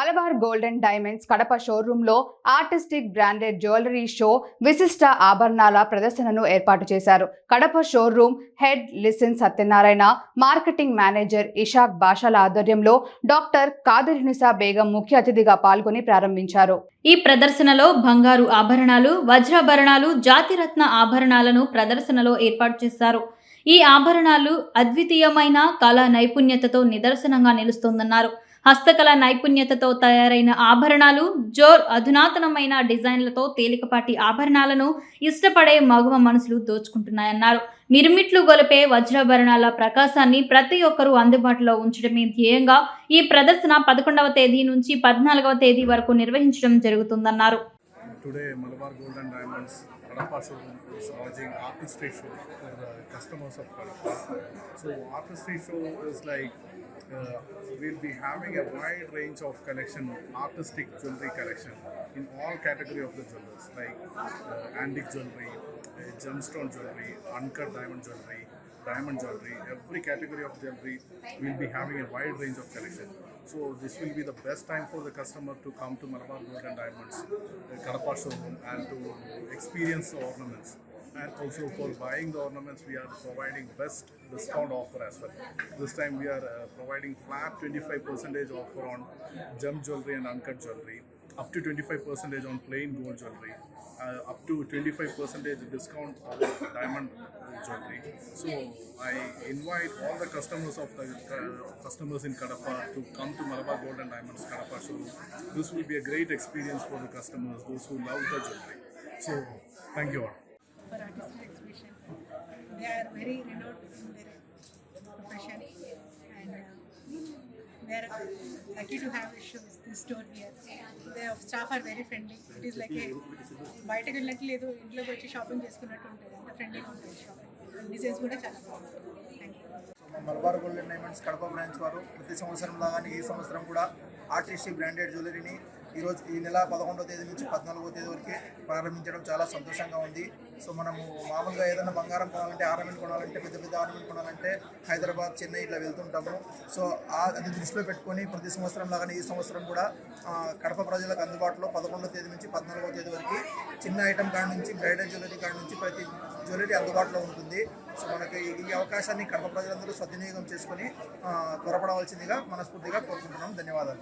Malabar golden diamonds Kadapa షోరూంలో artistic branded jewellery show విశిష్ట ఆభరణాల ప్రదర్శనను ఏర్పాటు చేశారు. కడప షోరూం హెడ్ లిసిన్ సత్యనారాయణ మార్కెటింగ్ మేనేజర్ ఇషాక్ బాషాల ఆధ్వర్యంలో డాక్టర్ కాదిరినిసా బేగం ముఖ్య అతిథిగా పాల్గొని ప్రారంభించారు. ఈ ప్రదర్శనలో బంగారు ఆభరణాలు వజ్రాభరణాలు జాతిరత్న ఆభరణాలను ప్రదర్శనలో ఏర్పాటు చేశారు. ఈ ఆభరణాలు అద్వితీయమైన కళా నైపుణ్యతతో నిదర్శనంగా నిలుస్తోందన్నారు. హస్తకళ నైపుణ్యతతో తయారైన ఆభరణాలు జోర్ అధునాతనమైన డిజైన్లతో తేలికపాటి ఆభరణాలను ఇష్టపడే మగువ మనసులు దోచుకుంటున్నాయన్నారు మిరుమిట్లు గొలిపే వజ్రాభరణాల ప్రకాశాన్ని ప్రతి ఒక్కరూ అందుబాటులో ఉంచడమే ధ్యేయంగా ఈ ప్రదర్శన పదకొండవ తేదీ నుంచి పద్నాలుగవ తేదీ వరకు నిర్వహించడం జరుగుతుందన్నారు today Malabar gold and diamonds Kadapa showroom is launching artistry show for the customers of Kadapa. So, artistry show is like uh, we'll be having a wide range of collection, artistic jewelry collection in all category of the jewelers, like uh, antique jewelry, uh, gemstone jewelry, uncut diamond jewelry, diamond jewelry, every category of jewelry, we'll be having a wide range of collection. So this will be the best time for the customer to come to Malabar Gold and Diamonds, uh, Kadapa showroom, and to experience the ornaments. And also for buying the ornaments, we are providing best discount offer as well. This time we are uh, providing flat 25% offer on gem jewelry and uncut jewelry, up to 25% on plain gold jewelry, uh, up to 25% discount on diamond jewelry. So I invite all the customers of the uh, customers in Kadapa to come to Malabar Gold and Diamonds Kadapa showroom. This will be a great experience for the customers, those who love the jewelry. So thank you all. For artistic exhibition. They are very renowned in their profession and uh, they are lucky to have this show, this store here. The staff are very friendly. It is like a బయటకు వెళ్ళినట్టు లేదు ఇంట్లోకి వచ్చి shopping చేసుకున్నట్టు ఉంటుంది అంత ఫ్రెండ్లీగా ఉంటుంది షాపింగ్ డిజైన్స్ కూడా చాలా బాగుంటుంది thank you Malabar gold diamonds Kadapa branch వారు ప్రతి సంవత్సరం లాగానే ఈ సంవత్సరం కూడా ఆర్టిస్టీ బ్రాండెడ్ జ్యువెలరీని ఈరోజు ఈ నెల పదకొండవ తేదీ నుంచి పద్నాలుగో తేదీ వరకు ప్రారంభించడం చాలా సంతోషంగా ఉంది. సో మనము మామూలుగా ఏదైనా బంగారం కొనాలంటే ఆర్నమెంట్ కొనాలంటే పెద్ద పెద్ద ఆర్నమెంట్ కొనాలంటే హైదరాబాద్ చెన్నై ఇట్లా వెళ్తుంటాము. సో ఆ అది దృష్టిలో పెట్టుకొని ప్రతి సంవత్సరం లాగానే ఈ సంవత్సరం కూడా కడప ప్రజలకు అందుబాటులో పదకొండవ తేదీ నుంచి పద్నాలుగో తేదీ వరకు చిన్న ఐటమ్ కాడ నుంచి బ్రైడల్ జ్యువెలరీ కాడ నుంచి ప్రతి జ్యువెలరీ అందుబాటులో ఉంటుంది. సో మనకి ఈ- అవకాశాన్ని కడప ప్రజలందరూ సద్వినియోగం చేసుకొని త్వరపడవలసిందిగా మనస్ఫూర్తిగా కోరుకుంటున్నాం. ధన్యవాదాలు.